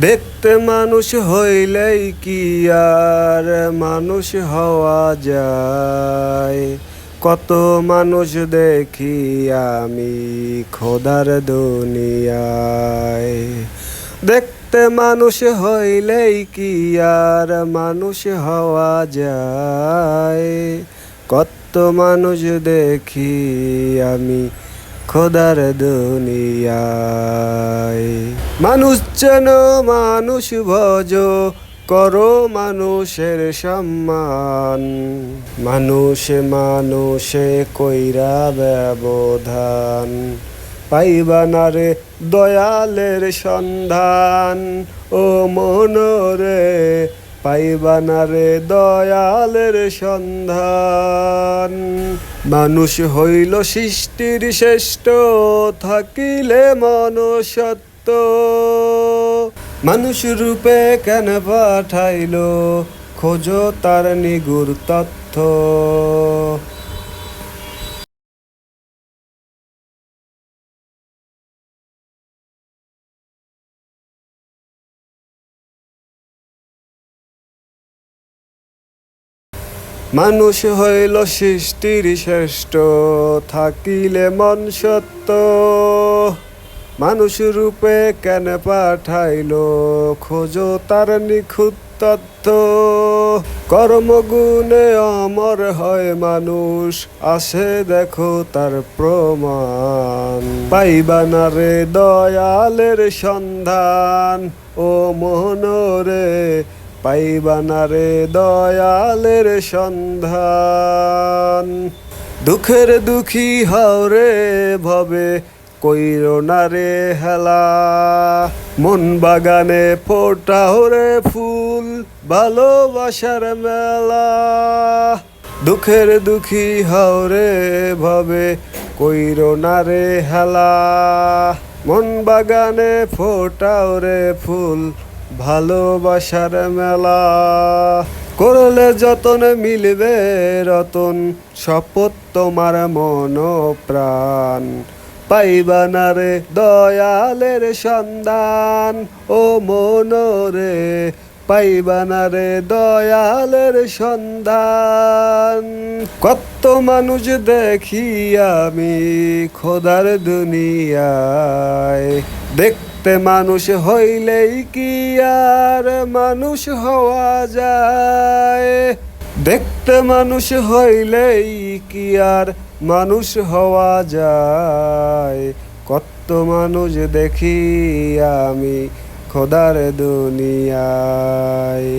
দেখতে মানুষ হইলেই কি আর মানুষ হওয়া যায়? কত মানুষ দেখি আমি খোদার দুনিয়ায়। দেখতে মানুষ হইলেই কি আর মানুষ হওয়া যায়? কত মানুষ দেখি আমি খোদার দুনিয়ায়। মানুষ যেন মানুষ ভজ করো মানুষের সম্মান। মানুষে মানুষে কইরা ব্যবধান। পাইবানারে দয়ালের সন্ধান। ও মনরে পাইবানারে দয়ালের সন্ধান। মানুষ হইল সৃষ্টির শ্রেষ্ঠ থাকিলে মনুষ্যত্ব। মানুষ রূপে কেন পাঠাইল? খোঁজো তার নিগুর তথ্য। মানুষ হইল সৃষ্টির শ্রেষ্ঠ, থাকিলে মন সত্য। মানুষ রূপে কেন পাঠাইল, খোঁজো তার নিখুঁত তথ্য কর্মগুণে অমর হয় মানুষ, আসে দেখো তার প্রমাণ। পাইবানারে দয়ালের সন্ধান, ও মোহনরে পাইবানারে দয়ালের সন্ধান। দুঃখের দুঃখী হাওরে ভবে, কইর না রে হেলা। মন বাগানে ফোটাও রে ফুল, ভালোবাসার মেলা। দুঃখের দুঃখী হাওরে ভবে, কইর না রে হেলা। মন বাগানে ফোটাও রে ফুল ভালোবাসার মেলা। করলে যতন মিলবে রতন, শপথ তোমার মন প্রাণ পাইবানারে দয়ালের সন্ধান, ও মনরে। পাইবানারে দয়ালের সন্ধান। কত মানুষ দেখি আমি খোদার দুনিয়ায়। দেখতে মানুষ হইলেই কি আর মানুষ হওয়া যায়? দেখতে মানুষ হইলেই কি আর মানুষ হওয়া যায়? কত মানুষ দেখি আমি খোদার দুনিয়ায়।